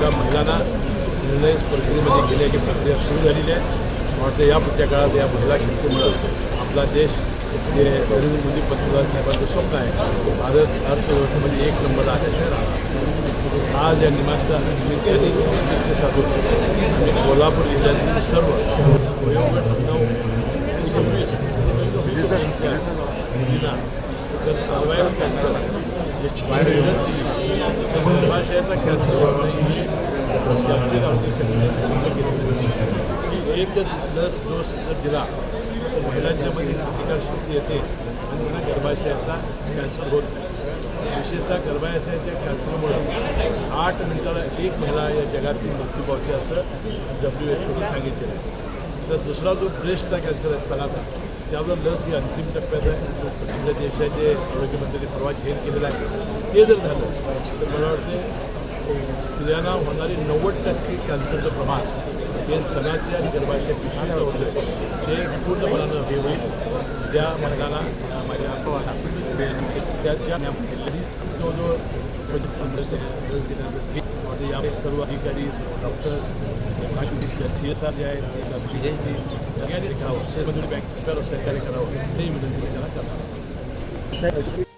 निर्णय स्पर्धेमध्ये घेण्याची प्रक्रिया सुरू झालेली आहे. वाटतं या पुढच्या काळात या महिला शक्तीमुळं आपला देश म्हणजे जे नरेंद्र मोदी पंतप्रधान साहेबांचं स्वप्न आहे. भारत अर्थव्यवस्थेमध्ये एक नंबर आहे. आज या निमित्ताने निमित्ताने साधून आम्ही कोल्हापूर जिल्ह्यातील सर्व वयोगट नऊ ते सव्वीस मुलींना जर कॅन्सर विनंती तर गर्भाशयाचा कॅन्सर ही एक लस डोस जर दिला तर महिलांच्यामध्ये प्रतिकारशक्ती येते. आणि त्यांना गर्भाशयाचा कॅन्सर होत नाही. विशेषतः गर्भाशयाच्या कॅन्सरमुळं आठ मिनिटाला एक महिला या जगातील मृत्यू पावते असं डब्ल्यू एच ओने सांगितलेलं आहे. तर दुसरा जो ब्रेस्टचा कॅन्सर आहे स्तनाचा त्यावर लस ही अंतिम टप्प्यात आहे. आपल्या देशाचे आरोग्यमंत्र्यांनी परवा जाहीर केलेला आहे. ते जर झालं तर मला वाटते स्त्रियांना होणारी नव्वद टक्के कॅन्सरचं प्रमाण हे स्तनाचे आणि गर्भाशयाची क्षमता होतं. ते पूर्णपणानं हे होईल त्या मार्गाला अं, माझ्या त्याच्या तो जो या सर्व अधिकारी doctors C S R J आहेत ते सगळ्यांनी करावं बँक सरकारी करावं हे विनंती करावं